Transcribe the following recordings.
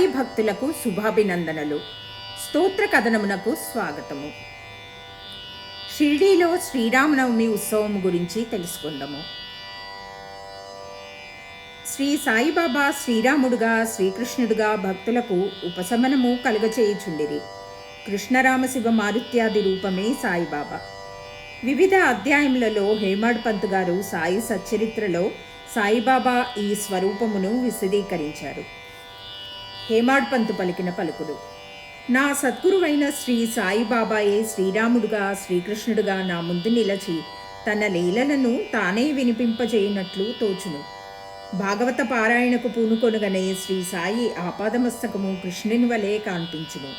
సాయి భక్తులకు శుభాభినందనలు. స్తోత్ర కథనమునకు స్వాగతము. షిర్డీలో శ్రీరామనవమి ఉత్సవం గురించి తెలుసుకుందాము. శ్రీ సాయిబాబా శ్రీరాముడుగా శ్రీకృష్ణుడుగా భక్తులకు ఉపశమనము కలుగచేయుచుండిరి. కృష్ణరామశివ మారుత్యాది రూపమే సాయిబాబా. వివిధ అధ్యాయములలో హేమాడ్ పంత్ గారు సాయి సచ్చరిత్రలో సాయిబాబా ఈ స్వరూపమును విశదీకరించారు. హేమాడ్ పంతు పలికిన పలుకులు నా సద్గురువైన శ్రీ సాయిబాబాయే శ్రీరాముడుగా శ్రీకృష్ణుడుగా నా ముందు నిలచి తన లీలలను తానే వినిపింపజేయనట్లు తోచును. భాగవత పారాయణకు పూనుకొనుగనే శ్రీ సాయి ఆపాదమస్తకము కృష్ణుని వలె కాన్పించును.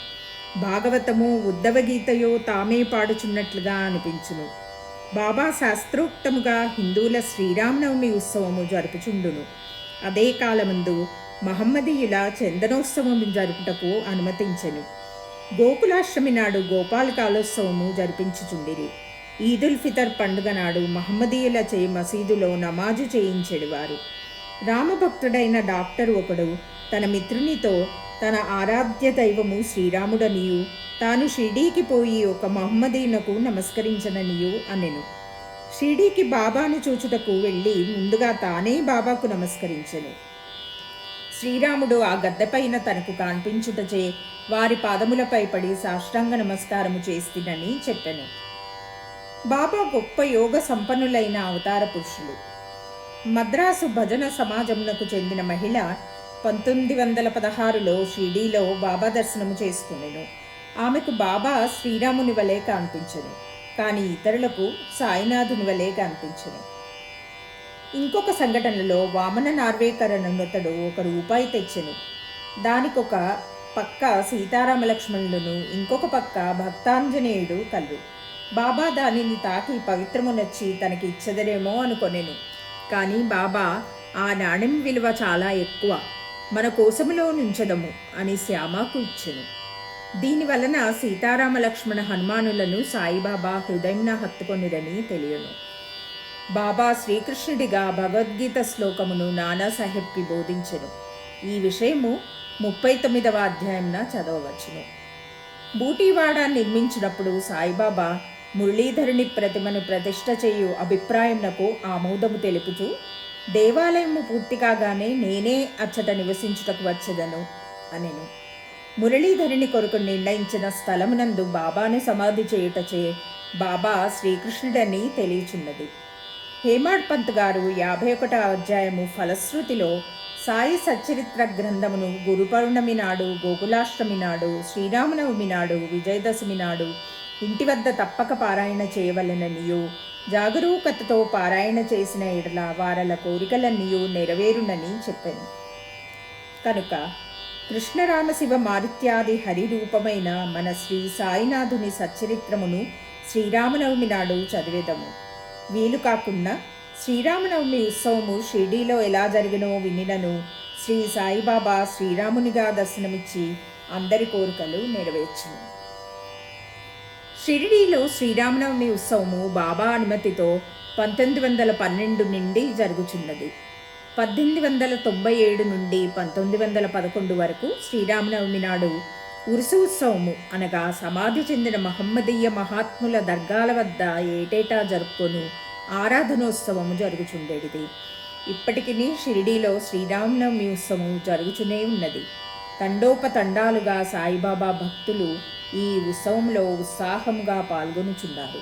భాగవతము ఉద్దవగీతయో తామే పాడుచున్నట్లుగా అనిపించును. బాబా శాస్త్రోక్తముగా హిందువుల శ్రీరామనవమి ఉత్సవము జరుపుచుండును. అదే కాలమందు మహమ్మదీయుల చందనోత్సవం జరుపుటకు అనుమతించెను. గోకులాష్టమి నాడు గోపాల కాలోత్సవము జరిపించుచుండిరి. ఈదుల్ ఫితర్ పండుగ నాడు మహమ్మదీయుల చే మసీదులో నమాజు చేయించెడివారు. రామభక్తుడైన డాక్టర్ ఒకడు తన మిత్రునితో తన ఆరాధ్య దైవము శ్రీరాముడనియు తాను షిర్డీకి పోయి ఒక మహమ్మదీయునకు నమస్కరించననియు అనెను. షిర్డీకి బాబాను చూచుటకు వెళ్ళి ముందుగా తానే బాబాకు నమస్కరించెను. శ్రీరాముడు ఆ గద్దెపైన తనకు కాన్పించుటచే వారి పాదములపై పడి సాష్టాంగ నమస్కారము చేస్తునని చెప్పెను. బాబా గొప్ప యోగ సంపన్నులైన అవతార పురుషులు. మద్రాసు భజన సమాజమునకు చెందిన మహిళ పంతొమ్మిది వందల పదహారులో షిర్డీలో బాబా దర్శనము చేసుకునేను. ఆమెకు బాబా శ్రీరాముని వలె కనిపించను. కానీ ఇతరులకు సాయినాథుని వలె కనిపించను. ఇంకొక సంఘటనలో వామన నార్వేకరణతడు ఒక రూపాయి తెచ్చెను. దానికొక పక్క సీతారామ లక్ష్మణులను ఇంకొక పక్క భక్తాంజనేయుడు కళ్ళు బాబా దానిని తాకి పవిత్రమునొచ్చి తనకి ఇచ్చదరేమో అనుకొనెను. కానీ బాబా ఆ నాణ్యం విలువ చాలా ఎక్కువ. మన కోసములో నుంచదము అని శ్యామకు ఇచ్చెను. దీని వలన సీతారామ లక్ష్మణ హనుమానులను సాయిబాబా హృదయంన హత్తుకొనిరని తెలియను. బాబా శ్రీకృష్ణుడిగా భగవద్గీత శ్లోకమును నానాసాహెబ్కి బోధించెను. ఈ విషయము ముప్పై తొమ్మిదవ అధ్యాయంన చదవవచ్చును. బూటీవాడ నిర్మించినప్పుడు సాయిబాబా మురళీధరుని ప్రతిమను ప్రతిష్ట చేయు అభిప్రాయంనకు ఆమోదము తెలుపుచు దేవాలయము పూర్తి కాగానే నేనే అచ్చట నివసించుటకు వచ్చదను అనెను. మురళీధరుని కొరకు నిర్ణయించిన స్థలమునందు బాబాను సమాధి చేయుటచే బాబా శ్రీకృష్ణుడని తెలియచున్నది. హేమాడ్ పంత్ గారు యాభై ఒకటవ అధ్యాయము ఫలశ్రుతిలో సాయి సచ్చరిత్ర గ్రంథమును గురు పౌర్ణమి నాడు గోకులాష్టమి నాడు శ్రీరామనవమి నాడు విజయదశమి నాడు ఇంటి వద్ద తప్పక పారాయణ చేయవలెననియు. జాగరూకతతో పారాయణ చేసిన ఎడల వారల కోరికలన్నీయు నెరవేరునని చెప్పాను. కనుక కృష్ణరామశివ మారుత్యాది హరి రూపమైన మన శ్రీ సాయినాథుని సచ్చరిత్రమును శ్రీరామనవమి నాడు చదివేదము. వీలు కాకుండా శ్రీరామనవమి ఉత్సవము షిర్డీలో ఎలా జరిగినో వినినను శ్రీ సాయిబాబా శ్రీరామునిగా దర్శనమిచ్చి అందరి కోరికలు నెరవేర్చును. షిరిడీలో శ్రీరామనవమి ఉత్సవము బాబా అనుమతితో పంతొమ్మిది వందల పన్నెండు నుండి జరుగుచున్నది. పద్దెనిమిది వందల తొంభై ఏడు నుండి పంతొమ్మిది వందల పదకొండు వరకు శ్రీరామనవమి నాడు ఉత్సవము అనగా సమాధి చెందిన మహమ్మదీయ మహాత్ముల దర్గాల వద్ద ఏటేటా జరుపుకొను ఆరాధనోత్సవము జరుగుచుండేది ఇప్పటికీ షిరిడీలో శ్రీరామనవమి ఉత్సవం జరుగుచునే ఉన్నది. తండోపతండాలుగా సాయిబాబా భక్తులు ఈ ఉత్సవంలో ఉత్సాహంగా పాల్గొనుచున్నారు.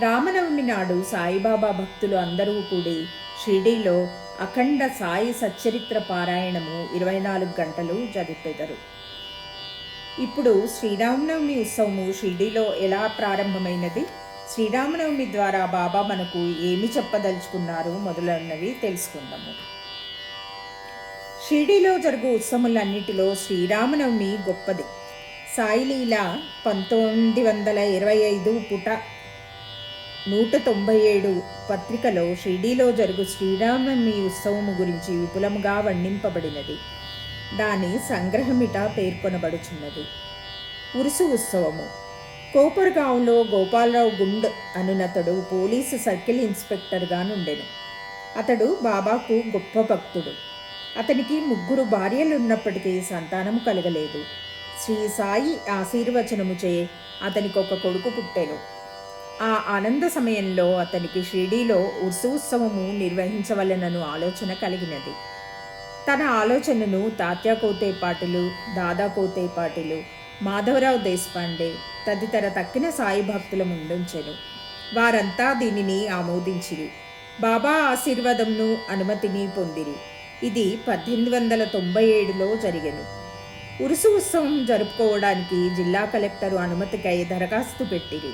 రామనవమి నాడు సాయిబాబా భక్తులు అందరూ కూడి షిరిడీలో అఖండ సాయి సచ్చరిత్ర పారాయణము ఇరవై నాలుగు గంటలు జరిపెదరు. ఇప్పుడు శ్రీరామనవమి ఉత్సవము షిరిడీలో ఎలా ప్రారంభమైనది? శ్రీరామనవమి ద్వారా బాబా మనకు ఏమి చెప్పదలుచుకున్నారు? మొదలైనవి తెలుసుకుందాము. షిరిడీలో జరుగు ఉత్సవములన్నిటిలో శ్రీరామనవమి గొప్పది. సాయిలీల పంతొమ్మిది వందల ఇరవై ఐదు పుట నూట తొంభై ఏడు పత్రికలో షిర్డీలో జరుగు శ్రీరామనవమి ఉత్సవము గురించి విపులముగా వర్ణింపబడినది. దాని సంగ్రహమిట పేర్కొనబడుచున్నది. ఉరుసు ఉత్సవము. కోపర్గాంలో గోపాలరావు గుండ్ అనునతడు పోలీసు సర్కిల్ ఇన్స్పెక్టర్గా నుండెను. అతడు బాబాకు గొప్ప భక్తుడు. అతనికి ముగ్గురు భార్యలున్నప్పటికీ సంతానము కలగలేదు. శ్రీ సాయి ఆశీర్వచనముచే అతనికి ఒక కొడుకు పుట్టెను. ఆ ఆనంద సమయంలో అతనికి షిరిడీలో ఉత్సవము నిర్వహించవలనను ఆలోచన కలిగినది. తన ఆలోచనను తాత్యా పాటలు దాదా పాటలు మాధవరావు దేశపాండే తదితర తక్కిన సాయి భక్తుల ముందుంచెను. వారంతా దీనిని ఆమోదించిరి. బాబా ఆశీర్వాదంను అనుమతిని పొందిరి. ఇది పద్దెనిమిది వందల తొంభై ఏడులో జరిగను. ఉరుసు ఉత్సవం జరుపుకోవడానికి జిల్లా కలెక్టరు అనుమతికై దరఖాస్తు పెట్టిరి.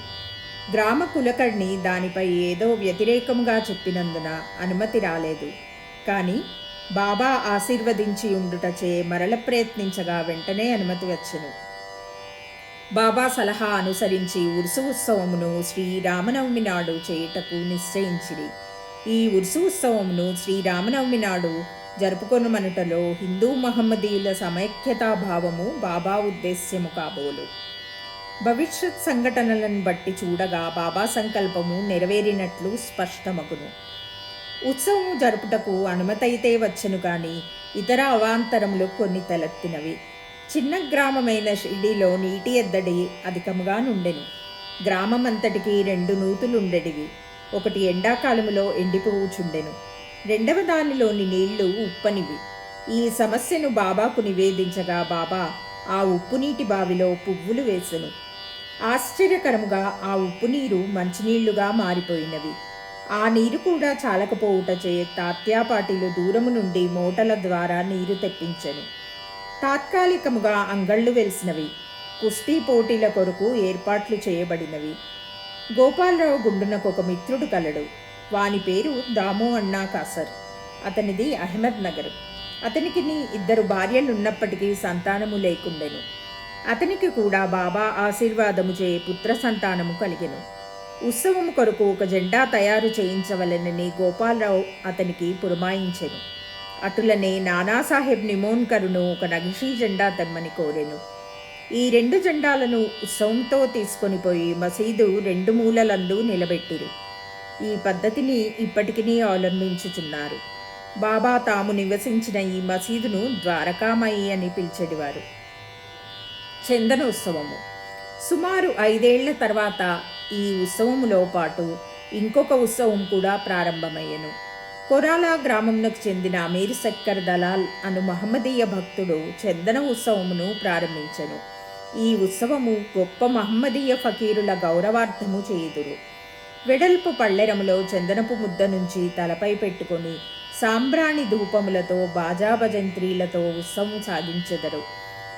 గ్రామ కులకర్ణి దానిపై ఏదో వ్యతిరేకంగా చెప్పినందున అనుమతి రాలేదు. కానీ బాబా ఆశీర్వదించి ఉండుటచే మరల ప్రయత్నించగా వెంటనే అనుమతి వచ్చును. బాబా సలహా అనుసరించి ఉరుసు ఉత్సవమును శ్రీరామనవమి నాడు చేయుటకు నిశ్చయించిరి. ఈ ఉరుసు ఉత్సవమును శ్రీరామనవమి నాడు జరుపుకొనుమనుటలో హిందూ మహమ్మదీయుల సమైక్యతాభావము బాబా ఉద్దేశ్యము కాబోలు. భవిష్యత్ సంఘటనలను బట్టి చూడగా బాబా సంకల్పము నెరవేరినట్లు స్పష్టమగును. ఉత్సవము జరుపుటకు అనుమతైతే వచ్చను కానీ ఇతర అవాంతరములు కొన్ని తలెత్తినవి. చిన్న గ్రామమైన షిర్డీలో నీటి ఎద్దడి అధికముగా నుండెను. గ్రామం అంతటికి రెండు నూతులుండెడివి. ఒకటి ఎండాకాలములో ఎండిపోవుచుండెను. రెండవ దానిలోని నీళ్ళు ఉప్పనివి. ఈ సమస్యను బాబాకు నివేదించగా బాబా ఆ ఉప్పు నీటి బావిలో పువ్వులు వేసెను. ఆశ్చర్యకరముగా ఆ ఉప్పు నీరు మంచినీళ్ళుగా మారిపోయినవి. ఆ నీరు కూడా చాలకపోవుట చాలకపోవుటచే తాత్యాపాటిలు దూరము నుండి మోటల ద్వారా నీరు తెప్పించెను. తాత్కాలికముగా అంగళ్ళు వెలిసినవి కుస్తీ పోటీల కొరకు ఏర్పాట్లు చేయబడినవి. గోపాలరావు గుండునకు ఒక మిత్రుడు కలడు. వాని పేరు దాము అన్నా కాసర్. అతనిది అహ్మద్ నగర్. అతనికి నీ ఇద్దరు భార్యలున్నప్పటికీ సంతానము లేకుండెను. అతనికి కూడా బాబా ఆశీర్వాదము చే పుత్ర సంతానము కలిగెను. ఉత్సవం కొరకు ఒక జెండా తయారు చేయించవలనని గోపాలరావు అతనికి పురమాయించెను. అటులనే నానాసాహెబ్ నిమోన్కరును ఒక నగిషీ జెండా తెమ్మని కోరెను. ఈ రెండు జెండాలను ఉత్సవంతో తీసుకొని పోయి మసీదు రెండు మూలలందు నిలబెట్టిరి. ఈ పద్ధతిని ఇప్పటికీ అవలంబించుచున్నారు బాబా తాము నివసించిన ఈ మసీదును ద్వారకామయి అని పిలిచెడివారు. చందనోత్సవము. సుమారు ఐదేళ్ళ తర్వాత ఈ ఉత్సవములో పాటు ఇంకొక ఉత్సవం కూడా ప్రారంభమయ్యను. కొరాలా గ్రామంకు చెందిన అమీర్ సక్కర్ దలాల్ అను మహమ్మదీయ భక్తుడు చందన ఉత్సవమును ప్రారంభించెను. ఈ ఉత్సవము గొప్ప మహమ్మదీయ ఫకీరుల గౌరవార్థము చేయుదురు. వెడల్పు పళ్ళెరములో చందనపు ముద్ద నుంచి తలపై పెట్టుకొని సాంబ్రాణి ధూపములతో బాజాభజంత్రీలతో ఉత్సవం సాగించెదరు.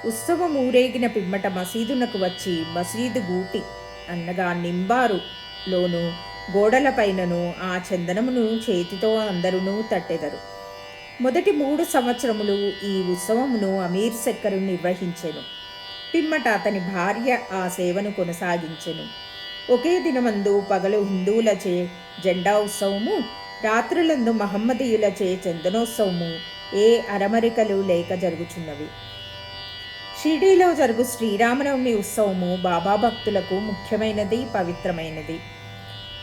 ఉత్సవం ఊరేగిన పిమ్మట మసీదునకు వచ్చి మసీదు గూటి అన్నగా నింబారులోను గోడలపైనను ఆ చందనమును చేతితో అందరూ తట్టెదరు. మొదటి మూడు సంవత్సరములు ఈ ఉత్సవమును అమీర్ శక్కరు నిర్వహించెను. పిమ్మట అతని భార్య ఆ సేవను కొనసాగించెను. ఒకే దినమందు పగలు హిందువులచే జెండా ఉత్సవము రాత్రులందు మహమ్మదీయులచే చందనోత్సవము ఏ అరమరికలు లేక జరుగుచున్నవి. షిర్డీలో జరుగు శ్రీరామనవమి ఉత్సవము బాబా భక్తులకు ముఖ్యమైనది పవిత్రమైనది.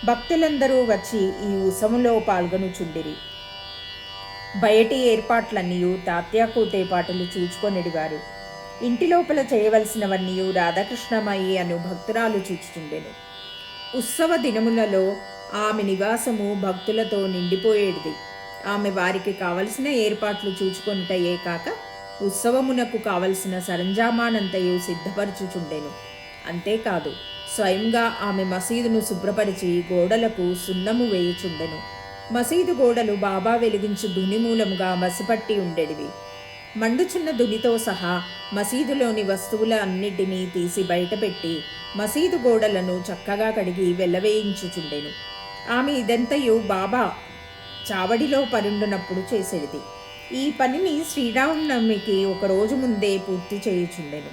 భక్తులందరూ వచ్చి ఈ ఉత్సవంలో పాల్గొనుచుండిరి. బయటి ఏర్పాట్లన్నీ తాత్యాకూతే పాటలు చూచుకొనిడివారు. ఇంటి లోపల చేయవలసినవన్నీ రాధాకృష్ణమయ్యి అను భక్తురాలు చూచుచుండెను. ఉత్సవ దినములలో ఆమె నివాసము భక్తులతో నిండిపోయేది ఆమె వారికి కావలసిన ఏర్పాట్లు చూచుకొనుటయే కాక ఉత్సవమునకు కావలసిన సరంజామానంతయు సిద్ధపరచుచుండెను. అంతేకాదు స్వయంగా ఆమె మసీదును శుభ్రపరిచి గోడలకు సున్నము వేయుచుండెను. మసీదు గోడలు బాబా వెలిగించు దునిమూలముగా మసిపట్టి ఉండేటివి మండుచున్న దునితో సహా మసీదులోని వస్తువుల అన్నిటినీ తీసి బయటపెట్టి మసీదు గోడలను చక్కగా కడిగి వెళ్ళవేయించుచుండెను ఆమె ఇదంతయు బాబా చావడిలో పరుండునప్పుడు చేసేది. ఈ పనిని శ్రీరామనవమికి ఒక రోజు ముందే పూర్తి చేయుచుండెను.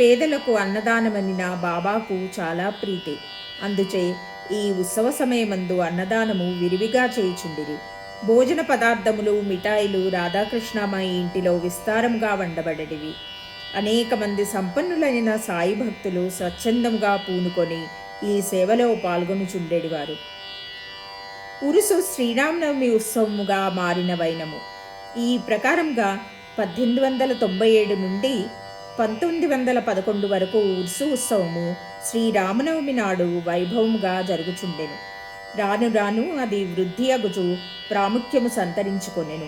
పేదలకు అన్నదానమని నా బాబాకు చాలా ప్రీతి. అందుచే ఈ ఉత్సవ సమయమందు అన్నదానము విరివిగా చేయుచుండిరి. భోజన పదార్థములు మిఠాయిలు రాధాకృష్ణమాయి ఇంటిలో విస్తారంగా వండబడేవి అనేక మంది సంపన్నులైన సాయి భక్తులు స్వచ్ఛందంగా పూనుకొని ఈ సేవలో పాల్గొనుచుండేవారు ఉరుసు శ్రీరామనవమి ఉత్సవముగా మారిన వైనము. ఈ ప్రకారంగా పద్దెనిమిది వందల తొంభై ఏడు నుండి పంతొమ్మిది వందల పదకొండు వరకు ఉర్సు ఉత్సవము శ్రీరామనవమి నాడు వైభవంగా జరుగుచుండెను. రాను రాను అది వృద్ధి అగుచు ప్రాముఖ్యము సంతరించుకొనెను.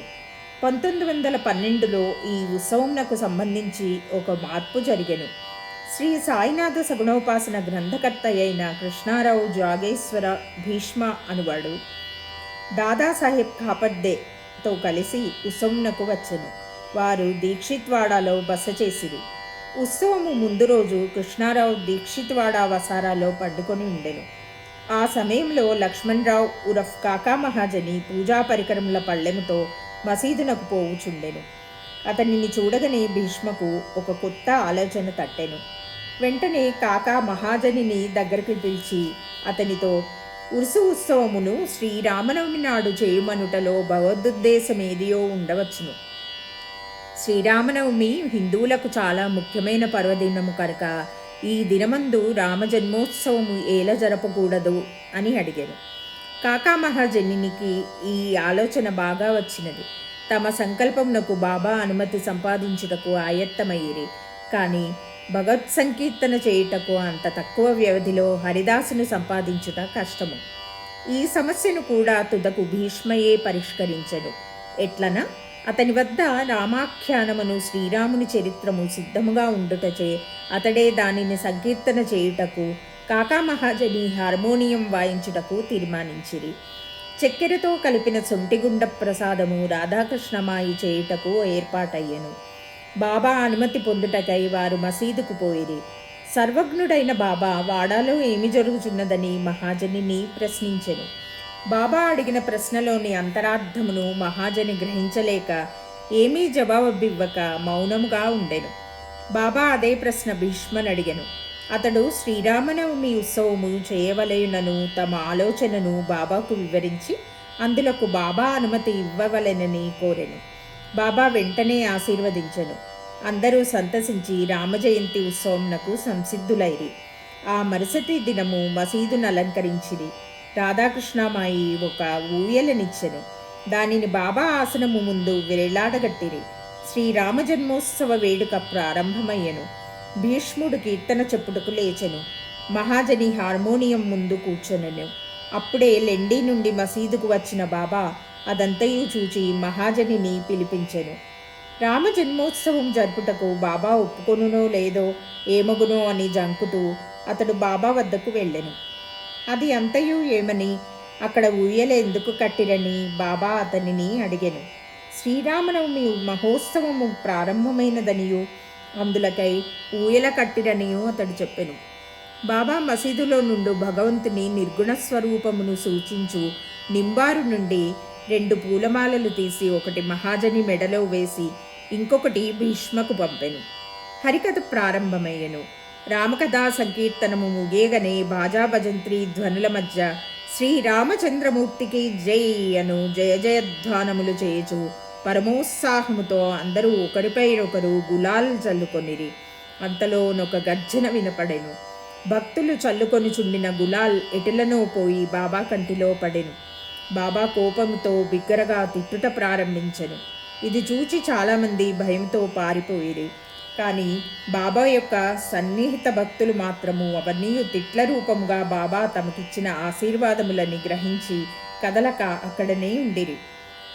పంతొమ్మిది వందల పన్నెండులో ఈ ఉత్సవంనకు సంబంధించి ఒక మార్పు జరిగెను. శ్రీ సాయినాథ సగుణోపాసన గ్రంథకర్త అయిన కృష్ణారావు జాగేశ్వర భీష్మ అనువాడు. దాదాసాహెబ్ తో కలిసి ఉత్సవంనకు వచ్చెను. వారు దీక్షిత్వాడాలో బస చేసిరి. ఉత్సవము ముందు రోజు కృష్ణారావు దీక్షిత్వాడ వసారాలో పడ్డుకొని ఉండెను. ఆ సమయంలో లక్ష్మణరావు ఉరఫ్ కాకా మహాజని పూజా పరికరముల పళ్ళెముతో మసీదునకు పోవుచుండెను. అతనిని చూడగానే భీష్మకు ఒక కొత్త ఆలోచన తట్టెను. వెంటనే కాకా మహాజనిని దగ్గరికి పిలిచి అతనితో ఉరుసు ఉత్సవమును శ్రీరామనవమి నాడు చేయుమనుటలో భగవదుద్దేశమేదియో ఉండవచ్చును. శ్రీరామనవమి హిందువులకు చాలా ముఖ్యమైన పర్వదినము కనుక ఈ దినమందు రామ జన్మోత్సవము ఏల జరపకూడదు అని అడిగాను. కాకా మహాజనినికి ఈ ఆలోచన బాగా వచ్చినది. తమ సంకల్పమునకు బాబా అనుమతి సంపాదించుటకు ఆయత్తమయ్యేరి. కానీ భగవత్ సంకీర్తన చేయుటకు అంత తక్కువ వ్యవధిలో హరిదాసును సంపాదించుట కష్టము. ఈ సమస్యను కూడా తుదకు భీష్మయే పరిష్కరించడు ఎట్లన? అతని వద్ద రామాఖ్యానమును శ్రీరాముని చరిత్రము సిద్ధముగా ఉండుటచే అతడే దానిని సంకీర్తన చేయుటకు కాకా మహాజని హార్మోనియం వాయించుటకు తీర్మానించిరి. చక్కెరతో కలిపిన సొంటిగుండ ప్రసాదము రాధాకృష్ణమాయి చేయుటకు ఏర్పాటయ్యను. బాబా అనుమతి పొందుటకై వారు మసీదుకు పోయిరి. సర్వజ్ఞుడైన బాబా వాడాలో ఏమి జరుగుతున్నదని మహాజనిని ప్రశ్నించెను. బాబా అడిగిన ప్రశ్నలోని అంతరార్థమును మహాజని గ్రహించలేక ఏమీ జవాబివ్వక మౌనముగా ఉండెను. బాబా అదే ప్రశ్న భీష్మని అడిగను అతడు శ్రీరామనవమి ఉత్సవము చేయవలయునను తమ ఆలోచనను బాబాకు వివరించి అందులకు బాబా అనుమతి ఇవ్వవలెనని కోరెను. బాబా వెంటనే ఆశీర్వదించెను. అందరూ సంతసించి రామజయంతి ఉత్సవంనకు సంసిద్ధులైరి. ఆ మరుసటి దినము మసీదును అలంకరించిరి. రాధాకృష్ణమాయి ఒక ఊయలనిచ్చెను. దానిని బాబా ఆసనము ముందు వేలాడగట్టిరి. శ్రీరామ జన్మోత్సవ వేడుక ప్రారంభమయ్యను. భీష్ముడు కీర్తన చెప్పుటకు లేచెను. మహాజని హార్మోనియం ముందు కూర్చొనెను. అప్పుడే లెండి నుండి మసీదుకు వచ్చిన బాబా అదంతయు చూచి మహాజనిని పిలిపించెను. రామ జన్మోత్సవం జరుపుటకు బాబా ఒప్పుకొనునో లేదో ఏమగునో అని జంకుతూ అతడు బాబా వద్దకు వెళ్ళెను. అది అంతయు ఏమని అక్కడ ఊయల ఎందుకు కట్టిరని బాబా అతనిని అడిగెను. శ్రీరామనవమి మహోత్సవము ప్రారంభమైనదనియు అందులకై ఊయల కట్టిరనియు అతడు చెప్పెను. బాబా మసీదులో నుండి భగవంతుని నిర్గుణ స్వరూపమును సూచించు నింబారు నుండి రెండు పూలమాలలు తీసి ఒకటి మహాజని మెడలో వేసి ఇంకొకటి భీష్మకు పంపెను. హరికథ ప్రారంభమయ్యను. రామకథా సంకీర్తనము ముగేగనే బాజా భజంత్రి ధ్వనుల మధ్య శ్రీరామచంద్రమూర్తికి జై అను జయ జయధ్వానములు చేయుచు పరమోత్సాహముతో అందరూ ఒకరిపై ఒకరు గులాల్ చల్లుకొనిరి. అంతలోనొక గర్జన వినపడెను. భక్తులు చల్లుకొని చుండిన గులాల్ ఎటులనో పోయి బాబా కంటిలో పడెను. బాబా కోపముతో బిగ్గరగా తిట్టుట ప్రారంభించను. ఇది చూచి చాలామంది భయంతో పారిపోయేది. కానీ బాబా యొక్క సన్నిహిత భక్తులు మాత్రము అవన్నీ తిట్ల రూపముగా బాబా తమకిచ్చిన ఆశీర్వాదములని గ్రహించి కదలక అక్కడనే ఉండిరి.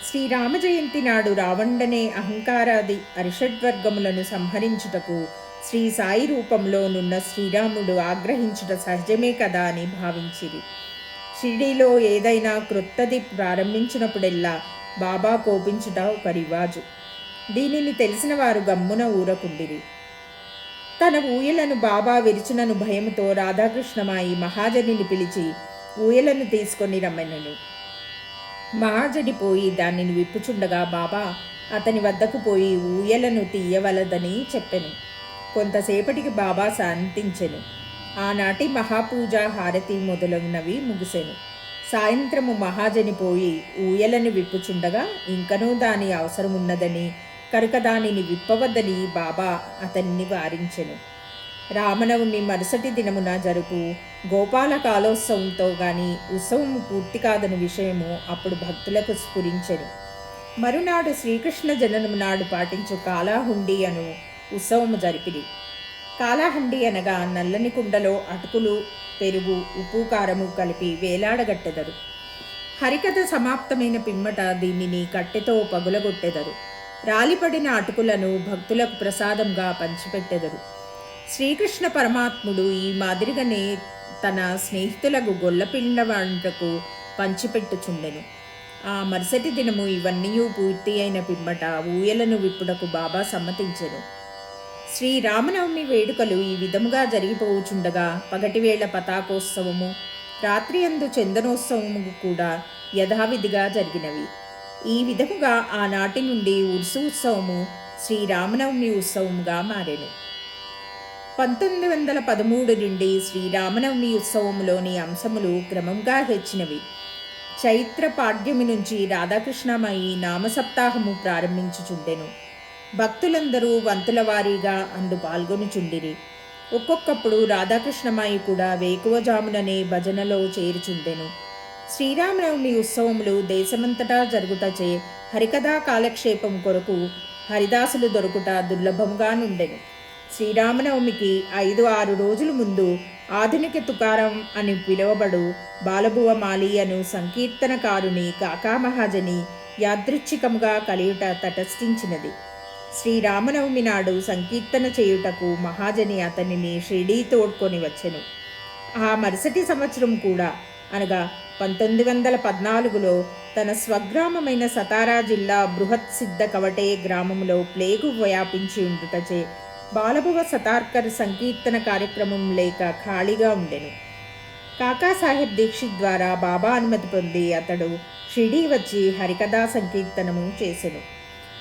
శ్రీరామ జయంతి నాడు రావణ్డనే అహంకారాది అరిషడ్వర్గములను సంహరించుటకు శ్రీ సాయి రూపంలోనున్న శ్రీరాముడు ఆగ్రహించుట సహజమే కదా అని భావించిరి. షిరిడీలో ఏదైనా క్రొత్తది ప్రారంభించినప్పుడెల్లా బాబా కోపించుట ఒక రివాజు. దీనిని తెలిసిన వారు గమ్మున ఊరకుండిరి. తన ఊయలను బాబా విరిచినను భయముతో రాధాకృష్ణమాయి మహాజనిని పిలిచి ఊయలను తీసుకొని రమ్మనను. మహాజడి పోయి దానిని విప్పుచుండగా బాబా అతని వద్దకు పోయి ఊయలను తీయవలదని చెప్పెను. కొంతసేపటికి బాబా శాంతించెను. ఆనాటి మహాపూజ హారతి మొదలగునవి ముగిసెను. సాయంత్రము మహాజని పోయి ఊయలను విప్పుచుండగా ఇంకనూ దాని అవసరమున్నదని కనుక దానిని విప్పవద్దని బాబా అతన్ని వారించెను. రామనవమి మరుసటి దినమున జరుపు గోపాల కాలోత్సవంతో గాని ఉత్సవం పూర్తి కాదని విషయము అప్పుడు భక్తులకు స్ఫురించెను. మరునాడు శ్రీకృష్ణ జననము నాడు పాటించు కాలాహుండి అను ఉత్సవము జరిపిరి. కాలాహండి అనగా నల్లని కుండలో అటుకులు పెరుగు ఉప్పు కారము కలిపి వేలాడగట్టెదరు. హరికథ సమాప్తమైన పిమ్మట దీనిని కట్టెతో పగులగొట్టెదరు. రాలిపడిన అటుకులను భక్తులకు ప్రసాదంగా పంచిపెట్టెదరు. శ్రీకృష్ణ పరమాత్ముడు ఈ మాదిరిగానే తన స్నేహితులకు గొల్లపిండ వంటకు పంచిపెట్టుచుండెను. ఆ మరుసటి దినము ఇవన్నీ పూర్తి అయిన పిమ్మట ఊయలను విప్పుడకు బాబా సమ్మతించెను. శ్రీ రామనవమి వేడుకలు ఈ విధముగా జరిగిపోవుచుండగా పగటివేళ పతాకోత్సవము రాత్రి అందు చందనోత్సవము కూడా యథావిధిగా జరిగినవి. ఈ విధముగా ఆనాటి నుండి ఉర్సు ఉత్సవము శ్రీరామనవమి ఉత్సవముగా మారెను. పంతొమ్మిది వందల పదమూడు నుండి శ్రీరామనవమి ఉత్సవంలోని అంశములు క్రమంగా హెచ్చినవి. చైత్ర పాడ్యమి నుంచి రాధాకృష్ణమయి నామసప్తాహము ప్రారంభించుచుండెను. భక్తులందరూ వంతుల వారీగా అందు పాల్గొనుచుండిరి. ఒక్కొక్కప్పుడు రాధాకృష్ణమాయి కూడా వేకువజాముననే భజనలో చేరుచుండెను. శ్రీరామనవమి ఉత్సవములు దేశమంతటా జరుగుటచే హరికథా కాలక్షేపం కొరకు హరిదాసులు దొరుకుట దుర్లభముగా నుండెను. శ్రీరామనవమికి ఐదు ఆరు రోజుల ముందు ఆధునిక తుకారం అని పిలువబడు బాలభువ మాలి అను సంకీర్తనకారుని కాకామహాజని యాదృచ్ఛికముగా కలియుట తటస్థించినది. శ్రీరామనవమి నాడు సంకీర్తన చేయుటకు మహాజని అతనిని షిరిడీ తోడ్కొని వచ్చెను. ఆ మరుసటి సంవత్సరం కూడా అనగా పంతొమ్మిది వందల పద్నాలుగులో తన స్వగ్రామమైన సతారా జిల్లా బృహత్ సిద్ధ కవటే గ్రామంలో ప్లేగు వ్యాపించి ఉండుటచే బాలభవ సతార్కర్ సంకీర్తన కార్యక్రమం లేక ఖాళీగా ఉండెను. కాకాసాహెబ్ దీక్షిత్ ద్వారా బాబా అనుమతి పొంది అతడు షిడీ వచ్చి హరికథా సంకీర్తనము చేసెను.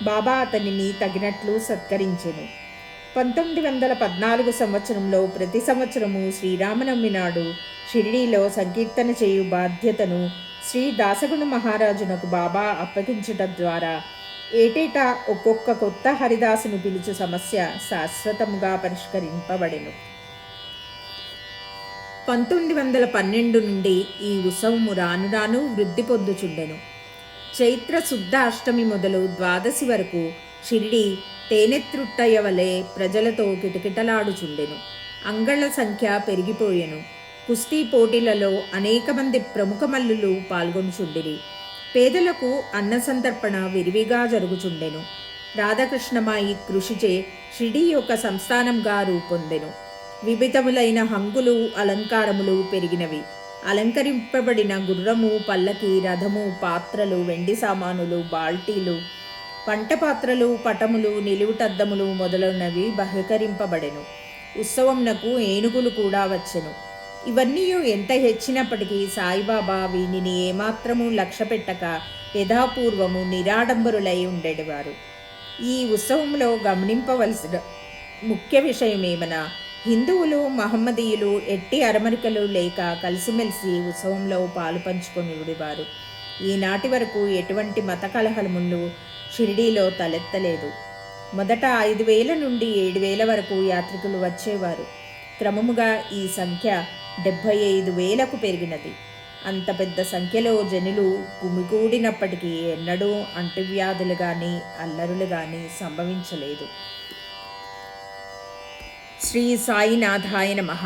బాబా అతనిని తగినట్లు సత్కరించెను. పంతొమ్మిది వందల పద్నాలుగు సంవత్సరంలో ప్రతి సంవత్సరము శ్రీరామనవమి నాడు షిరిడీలో సంకీర్తన చేయు బాధ్యతను శ్రీ దాసగుణ మహారాజునకు బాబా అప్పగించటం ద్వారా ఏటేటా ఒక్కొక్క కొత్త హరిదాసును పిలుచు సమస్య శాశ్వతముగా పరిష్కరింపబడెను. పంతొమ్మిది వందల పన్నెండు నుండి ఈ ఉత్సవము రాను రాను వృద్ధి పొందుచుండెను. చైత్ర శుద్ధ అష్టమి మొదలు ద్వాదశి వరకు షిరిడి తేనెత్రుట్టయ వలె ప్రజలతో కిటకిటలాడుచుండెను. అంగళ్ళ సంఖ్య పెరిగిపోయెను. కుస్తీ పోటీలలో అనేక మంది ప్రముఖ మల్లులు పాల్గొనుచుండిరి. పేదలకు అన్న సంతర్పణ విరివిగా జరుగుచుండెను. రాధాకృష్ణమాయి కృషిచే షిడి యొక్క సంస్థానంగా రూపొందెను. విభితములైన హంగులు అలంకారములు పెరిగినవి. అలంకరింపబడిన గుర్రము పల్లకి రథము పాత్రలు వెండి సామానులు బాల్టీలు పంట పాత్రలు పటములు నిలువుటద్దములు మొదలైనవి బహికరింపబడెను. ఉత్సవంనకు ఏనుగులు కూడా వచ్చెను. ఇవన్నీ ఎంత హెచ్చినప్పటికీ సాయిబాబా వీనిని ఏమాత్రము లక్ష్య పెట్టక యథాపూర్వము నిరాడంబరులై ఉండేవారు. ఈ ఉత్సవంలో గమనింపవలసిన ముఖ్య విషయం ఏమనా హిందువులు మహమ్మదీయులు ఎట్టి అరమరికలు లేక కలిసిమెలిసి ఉత్సవంలో పాలు పంచుకొనివారు ఈనాటి వరకు ఎటువంటి మత కలహములు షిరిడీలో తలెత్తలేదు. మొదట ఐదు వేల నుండి ఏడు వేల వరకు యాత్రికులు వచ్చేవారు. క్రమముగా ఈ సంఖ్య డెబ్భై ఐదు వేలకు పెరిగినది. అంత పెద్ద సంఖ్యలో జనులు గుమిగూడినప్పటికీ ఎన్నడూ అంటువ్యాధులు కానీ అల్లరులు కానీ సంభవించలేదు. श्री साईनाथाय नमः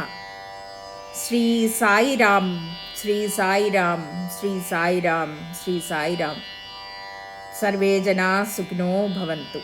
श्री साई राम श्री साई राम श्री साई राम श्री साई राम सर्वे जना सुखिनो भवन्तु